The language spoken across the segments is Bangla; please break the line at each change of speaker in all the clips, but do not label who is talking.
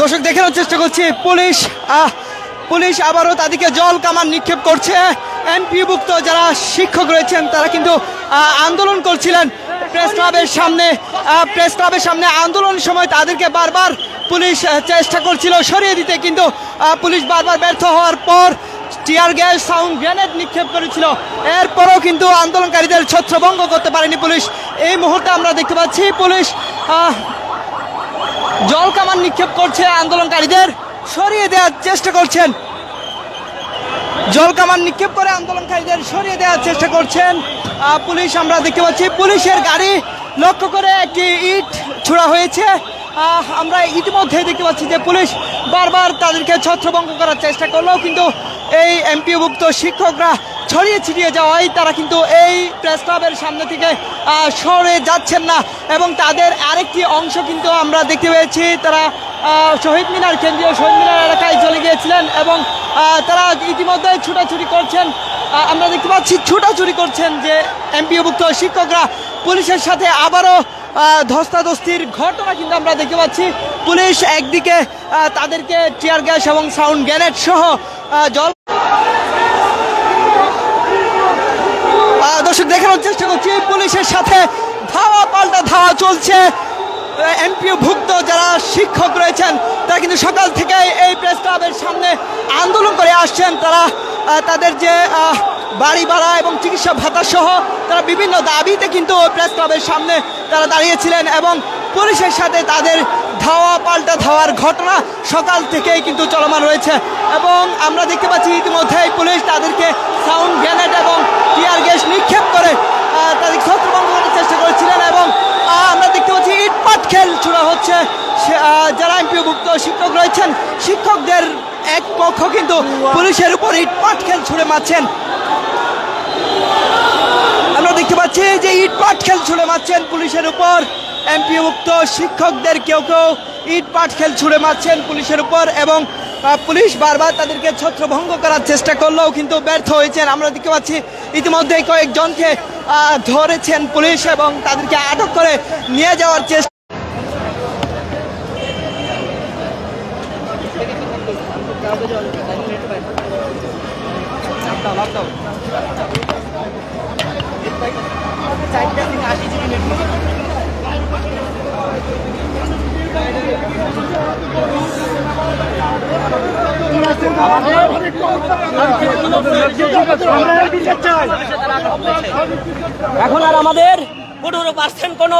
দর্শক দেখানোর চেষ্টা করছি, পুলিশ পুলিশ আবারও তাদেরকে জল কামান নিক্ষেপ করছে। এনপিভুক্ত যারা শিক্ষক রয়েছেন, তারা কিন্তু আন্দোলন করছিলেন প্রেস ক্লাবের সামনে। প্রেস ক্লাবের সামনে আন্দোলনের সময় তাদেরকে বারবার পুলিশ চেষ্টা করছিল সরিয়ে দিতে, কিন্তু পুলিশ বারবার ব্যর্থ হওয়ার পর টিয়ার গ্যাস, সাউন্ড গ্রেনেড নিক্ষেপ করেছিল। এরপরও কিন্তু আন্দোলনকারীদের ছত্রভঙ্গ করতে পারেনি পুলিশ। এই মুহূর্তে আমরা দেখতে পাচ্ছি পুলিশ জল কামান নিক্ষেপ করছে আন্দোলনকারীদের, সরিয়ে দেওয়ার চেষ্টা করছেন। জল কামান নিক্ষেপ করে আন্দোলনকারীদের সরিয়ে দেওয়ার চেষ্টা করছেন। পুলিশ, আমরা দেখতে পাচ্ছি পুলিশের গাড়ি লক্ষ্য করে একটি ইট ছোড়া হয়েছে। আমরা ইতিমধ্যে দেখতে পাচ্ছি যে পুলিশ বারবার তাদেরকে ছত্রভঙ্গ করার চেষ্টা করলেও কিন্তু এই এমপিভুক্ত শিক্ষকরা ছড়িয়ে ছিটিয়ে যাওয়ায় তারা কিন্তু এই প্রেস ক্লাবের সামনে থেকে সরে যাচ্ছেন না। এবং তাদের আরেকটি অংশ কিন্তু আমরা দেখতে পেয়েছি, তারা শহীদ মিনার, কেন্দ্রীয় শহীদ মিনার এলাকায় চলে গিয়েছিলেন এবং তারা ইতিমধ্যে ছুটাছুটি করছেন। আমরা দেখতে পাচ্ছি ছুটাছুটি করছেন যে এমপিওভুক্ত শিক্ষকরা। পুলিশের সাথে আবারও ধস্তাধস্তির ঘটনা কিন্তু আমরা দেখতে পাচ্ছি। পুলিশ একদিকে তাদেরকে টিয়ার গ্যাস এবং সাউন্ড গ্যানেট সহ জল দর্শক, দেখানোর চেষ্টা করছি। পুলিশের সাথে ধাওয়া পাল্টা ধাওয়া চলছে। এমপিও ভুক্ত যারা শিক্ষক রয়েছেন, তারা কিন্তু সকাল থেকে এই প্রেস ক্লাবের সামনে আন্দোলন করে আসছেন। তারা তাদের যে বাড়ি ভাড়া এবং চিকিৎসা ভাতা সহ তারা বিভিন্ন দাবিতে কিন্তু প্রেস ক্লাবের সামনে তারা দাঁড়িয়েছিলেন এবং পুলিশের সাথে তাদের ধাওয়া পাল্টা ধাওয়ার ঘটনা সকাল থেকেই কিন্তু চলমান রয়েছে। এবং আমরা দেখতে পাচ্ছি ইতিমধ্যেই পুলিশ তাদেরকে সাউন্ড গ্রেনেড এবং টিয়ার গ্যাস নিক্ষেপ করে তাদের ছত্রভঙ্গ করার চেষ্টা করেছিলেন এবং আমরা দেখতে পাচ্ছি ইটপাট খেল ছোড়া হচ্ছে। যারা এমপিভুক্ত শিক্ষক রয়েছেন, শিক্ষকদের এক পক্ষ কিন্তু পুলিশের উপর ইটপাট খেল ছুড়ে মারছেন। আমরা দেখতে পাচ্ছি যে ইট পাট খেল ছুড়ে মারছেন পুলিশের উপর। এমপিভুক্ত শিক্ষকদের কেউ কেউ ইট পাট খেল ছুড়ে মারছেন পুলিশের উপর এবং পুলিশ বারবার তাদেরকে ছত্রভঙ্গ করার চেষ্টা করলেও কিন্তু ব্যর্থ হয়েছেন। আমরা দেখতে পাচ্ছি ইতিমধ্যে কয়েকজনকে ধরেছেন পুলিশ এবং তাদেরকে আটক করে নিয়ে যাওয়ার চেষ্টা
এখন আর আমাদের পনেরো পার্সেন্ট কোনো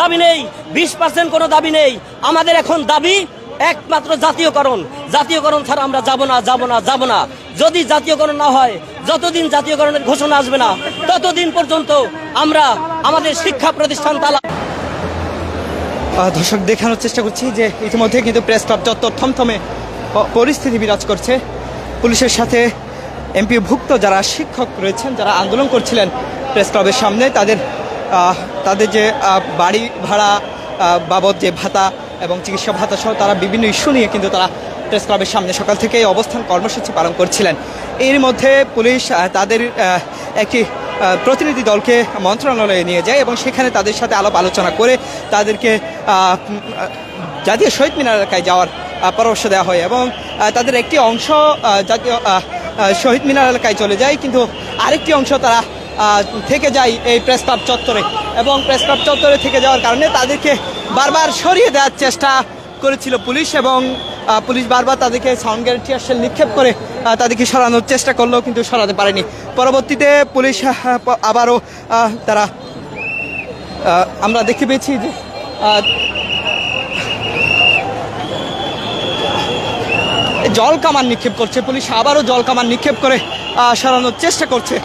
দাবি নেই, বিশ পার্সেন্ট কোনো দাবি নেই। আমাদের এখন দাবি একমাত্র জাতীয়করণ। জাতীয়করণ ছাড়া আমরা যাব না যাব না যাব না। যদি জাতীয়করণ না হয়, যতদিন জাতীয়করণের ঘোষণা আসবে না, ততদিন পর্যন্ত আমরা আমাদের শিক্ষা প্রতিষ্ঠান তালা
দর্শক, দেখানোর চেষ্টা করছি যে ইতিমধ্যে কিন্তু প্রেস ক্লাব চত্বর থমথমে পরিস্থিতি বিরাজ করছে। পুলিশের সাথে এমপি ভুক্ত যারা শিক্ষক রয়েছেন, যারা আন্দোলন করছিলেন প্রেস ক্লাবের সামনে, তাদের তাদের যে বাড়ি ভাড়া বাবদ যে ভাতা এবং চিকিৎসা ভাতা সহ তারা বিভিন্ন ইস্যু নিয়ে কিন্তু তারা প্রেস ক্লাবের সামনে সকাল থেকে অবস্থান কর্মসূচি পালন করছিলেন। এর মধ্যে পুলিশ তাদের একটি প্রতিনিধি দলকে মন্ত্রণালয়ে নিয়ে যায় এবং সেখানে তাদের সাথে আলাপ আলোচনা করে তাদেরকে জাতীয় শহীদ মিনার এলাকায় যাওয়ার পরামর্শ দেওয়া হয় এবং তাদের একটি অংশ জাতীয় শহীদ মিনার এলাকায় চলে যায়, কিন্তু আরেকটি অংশ তারা থেকে যায় এই প্রেস ক্লাব চত্বরে এবং প্রেস ক্লাব চত্বরে থেকে যাওয়ার কারণে তাদেরকে বারবার সরিয়ে দেওয়ার চেষ্টা করেছিল পুলিশ এবং পুলিশ বারবার তাদেরকে সাউন্ড গ্যারেন্টি শেল নিক্ষেপ করে তাদেরকে সরানোর চেষ্টা করলেও কিন্তু সরাতে পারেনি। পরবর্তীতে পুলিশ আবারও তারা আমরা দেখতে পেয়েছি যে জল কামান নিক্ষেপ করছে। পুলিশ আবারও জল কামান নিক্ষেপ করে সরানোর চেষ্টা করছে।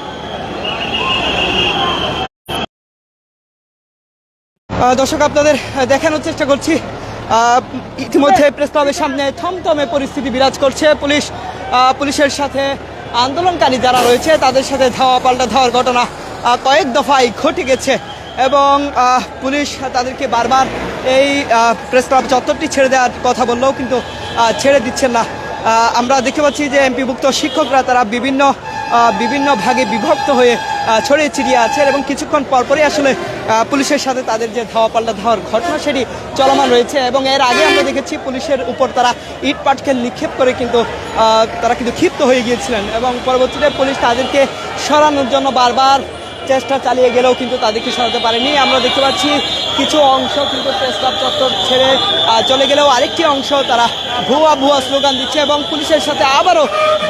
দর্শক, আপনাদের দেখানোর চেষ্টা করছি। ইতিমধ্যে প্রেস ক্লাবের সামনে থমথমে পরিস্থিতি বিরাজ করছে। পুলিশ পুলিশের সাথে আন্দোলনকারী যারা রয়েছে, তাদের সাথে ধাওয়া পাল্টা ধাওয়ার ঘটনা কয়েক দফায় ঘটে গেছে। এবং পুলিশ তাদেরকে বারবার এই প্রেস ক্লাব চত্বরটি ছেড়ে দেওয়ার কথা বললেও কিন্তু ছেড়ে দিচ্ছেন না। আমরা দেখতে পাচ্ছি যে এমপিভুক্ত শিক্ষকরা তারা বিভিন্ন বিভিন্ন ভাগে বিভক্ত হয়ে ছড়িয়ে ছিটিয়ে আছে এবং কিছুক্ষণ পরপরই আসলে পুলিশের সাথে তাদের যে ধাওয়া পাল্টা ধাওয়ার ঘটনা সেটি চলমান রয়েছে এবং এর আগে আমরা দেখেছি পুলিশের উপর তারা ইট পাটকেল নিক্ষেপ করে কিন্তু তারা কিন্তু ক্ষিপ্ত হয়ে গিয়েছিলেন এবং পরবর্তীতে পুলিশ তাদেরকে সরানোর জন্য বারবার চেষ্টা চালিয়ে গেলেও কিন্তু তাদেরকে সরাতে পারেনি। আমরা দেখতে পাচ্ছি কিছু অংশ কিন্তু প্রেস ক্লাব চত্বর ছেড়ে চলে গেলেও আরেকটি অংশ তারা ভুয়া ভুয়া স্লোগান দিচ্ছে এবং পুলিশের সাথে আবারও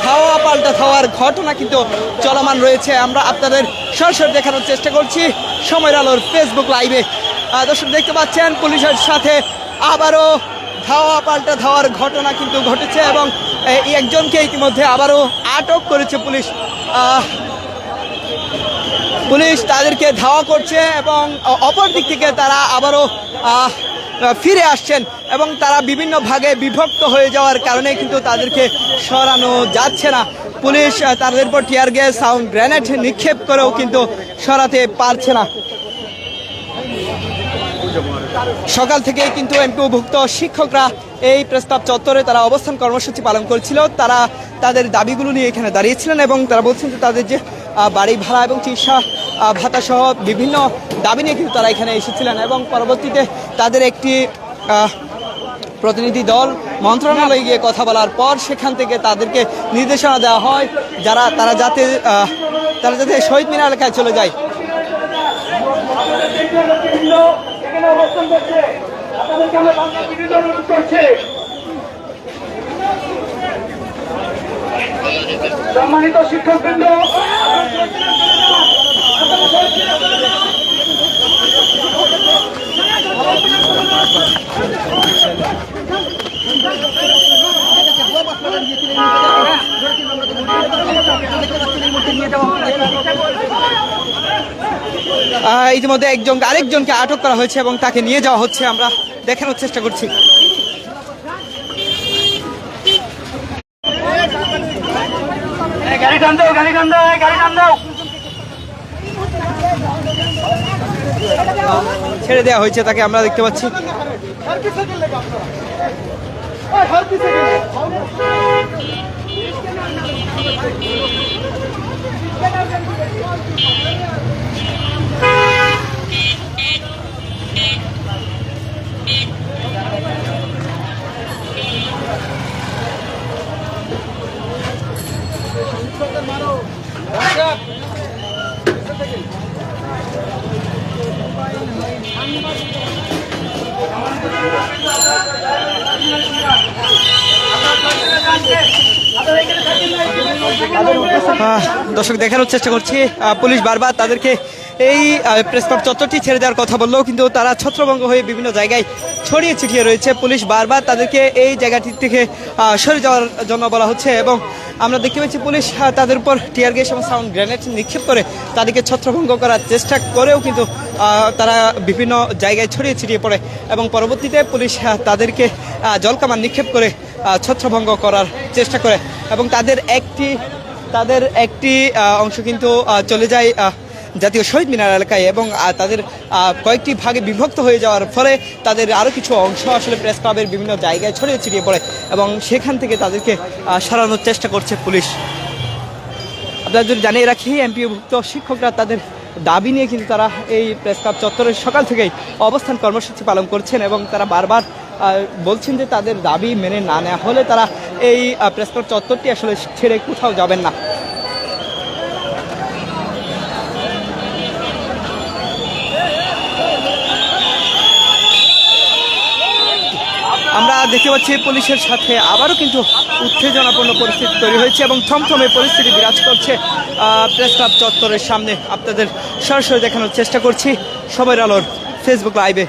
ধাওয়া পাল্টা ধাওয়ার ঘটনা কিন্তু চলমান রয়েছে। আমরা আপনাদের সরাসরি দেখানোর চেষ্টা করছি সময়ের আলোর ফেসবুক লাইভে দর্শক দেখতে পাচ্ছেন, পুলিশের সাথে আবারও ধাওয়া পাল্টা ধাওয়ার ঘটনা কিন্তু ঘটেছে এবং একজনকে ইতিমধ্যে আবারও আটক করেছে পুলিশ। পুলিশ তাদেরকে ধাওয়া করছে এবং অপর দিক থেকে তারা আবারও ফিরে আসছেন এবং তারা বিভিন্ন ভাগে বিভক্ত হয়ে যাওয়ার কারণে কিন্তু তাদেরকে সরানো যাচ্ছে না। পুলিশ তাদের উপর টিয়ার গ্যাস, সাউন্ড গ্রেনেড নিক্ষেপ করেও কিন্তু সরাতে পারছে না। সকাল থেকে কিন্তু এমপিওভুক্ত শিক্ষকরা এই প্রস্তাব চত্বরে তারা অবস্থান কর্মসূচি পালন করেছিল। তারা তাদের দাবিগুলো নিয়ে এখানে দাঁড়িয়েছিলেন এবং তারা বলছেন যে তাদের যে বাড়ি ভাড়া এবং চিকিৎসা আহ, ভাতা সহ বিভিন্ন দাবি নিয়ে কিন্তু তারা এখানে এসেছিলেন এবং পরবর্তীতে তাদের একটি প্রতিনিধি দল মন্ত্রণালয়ে গিয়ে কথা বলার পর সেখান থেকে তাদেরকে নির্দেশনা দেওয়া হয় যারা তারা যাতে তারা যাতে শহীদ মিনার এলাকায় চলে যায়।
সম্মানিত শিক্ষকবৃন্দ
ইতিমধ্যে একজন আরেকজনকে আটক করা হয়েছে এবং তাকে নিয়ে যাওয়া হচ্ছে। আমরা দেখানোর চেষ্টা করছি।
গাড়ি টান দাও গাড়ি টান দাও
ছেড়ে দেওয়া হয়েছে তাকে আমরা দেখতে পাচ্ছি। দর্শক দেখানোর চেষ্টা করছি। পুলিশ বারবার তাদেরকে এই প্রেস ক্লাব চত্বরটি ছেড়ে দেওয়ার কথা বললেও কিন্তু তারা ছত্রভঙ্গ হয়ে বিভিন্ন জায়গায় ছড়িয়ে ছিটিয়ে রয়েছে। পুলিশ বারবার তাদেরকে এই জায়গাটি থেকে সরে যাওয়ার জন্য বলা হচ্ছে এবং আমরা দেখতে পাচ্ছি পুলিশ তাদের উপর টিয়ার গ্যাস এবং সাউন্ড গ্রেনেড নিক্ষেপ করে তাদেরকে ছত্রভঙ্গ করার চেষ্টা করেও কিন্তু তারা বিভিন্ন জায়গায় ছড়িয়ে ছিটিয়ে পড়ে এবং পরবর্তীতে পুলিশ তাদেরকে জলকামান নিক্ষেপ করে ছত্রভঙ্গ করার চেষ্টা করে এবং তাদের একটি তাদের একটি অংশ কিন্তু চলে যায় জাতীয় শহীদ মিনার এলাকায় এবং তাদের কয়েকটি ভাগে বিভক্ত হয়ে যাওয়ার ফলে তাদের আরও কিছু অংশ আসলে প্রেস ক্লাবের বিভিন্ন জায়গায় ছড়িয়ে ছিটিয়ে পড়ে এবং সেখান থেকে তাদেরকে সরানোর চেষ্টা করছে পুলিশ। আপনারা যদি জানিয়ে রাখি এমপিভুক্ত শিক্ষকরা তাদের দাবি নিয়ে কিন্তু তারা এই প্রেস ক্লাব চত্বরে সকাল থেকেই অবস্থান কর্মসূচি পালন করছেন এবং তারা বারবার বলছেন যে তাদের দাবি মেনে না নেওয়া হলে তারা এই প্রেস ক্লাব চত্বরটি আসলে ছেড়ে কোথাও যাবেন না আমরা দেখতে পাচ্ছি, পুলিশের সাথে আবারও কিন্তু উত্তেজনাপূর্ণ পরিস্থিতি তৈরি হয়েছে এবং থমথমে পরিস্থিতি বিরাজ করছে প্রেস ক্লাব চত্বরের সামনে। আপনাদের সরাসরি দেখানোর চেষ্টা করছি সবাই আলোর ফেসবুক লাইভে